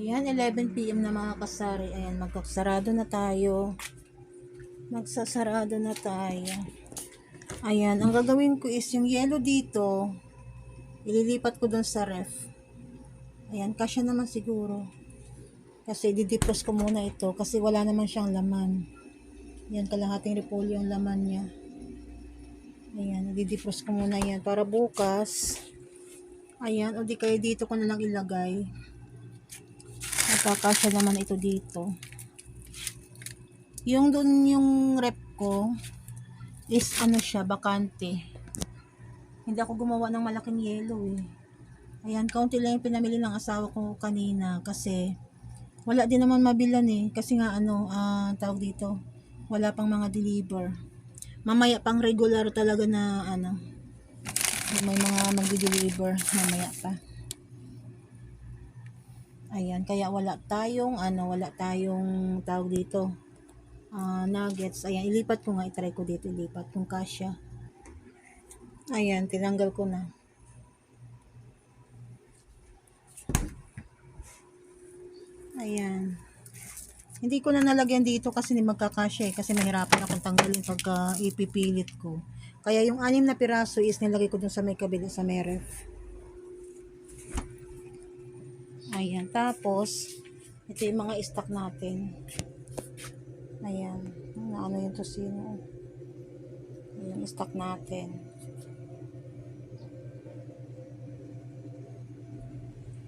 Ayan, 11pm na mga kasari. Ayan, magkasarado na tayo. Magsasarado na tayo. Ayan, ang gagawin ko is yung yellow dito, ililipat ko dun sa ref. Ayan, kasya naman siguro. Kasi didipros ko muna ito kasi wala naman siyang laman. Yan, kalahating repolyo ang laman niya. Ayan, didipros ko muna yan para bukas. Ayan, o di kaya dito ko na lang ilagay. Magkakasya naman ito dito. Yung dun yung rep ko is ano siya, bakante. Hindi ako gumawa ng malaking yellow eh. Ayan, kaunti lang yung pinamili ng asawa ko kanina kasi wala din naman mabilan eh. Kasi nga ano, ah, tawag dito, wala pang mga deliver. Mamaya pang regular talaga na ano, may mga magdi-deliver mamaya pa. Ayan, kaya wala tayong ano, wala tayong tawag dito. ah, nuggets. Ayan, ilipat ko nga, itry ko dito ilipat kung kasya. Ayan, tinanggal ko na. Ayan. Hindi ko na nalagyan dito kasi hindi magkakasya eh. Kasi mahirapan akong tanggalin pagka ipipilit ko. Kaya yung anim na piraso is nilagay ko dun sa may kabila sa may ref. Ayan. Tapos, ito yung mga stock natin. Ayan. Ano, yung tosino? Ayan, stock natin.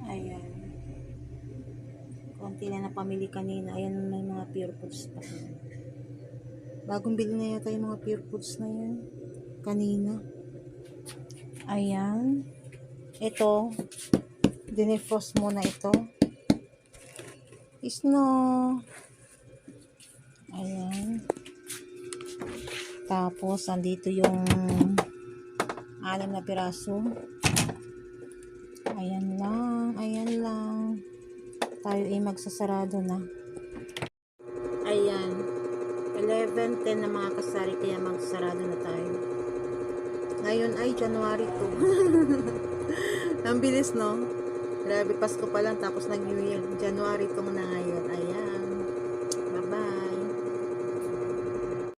Ayan. Konti na napamili kanina. Ayan, may mga pure foods pa. Bagong bili na yata yung mga pure foods na yan. Kanina. Ayan. Ito. Dinefrost muna ito. Isno. Ayan. Tapos, andito yung anim na piraso. Ayan lang. Ayan lang. Tayo ay magsasarado na. Ayan. 11.10 na mga kasari kaya magsarado na tayo. Ngayon ay January 2. Ang bilis no? Grabe, Pasko pa lang tapos nag New Year. January 2 na ngayon.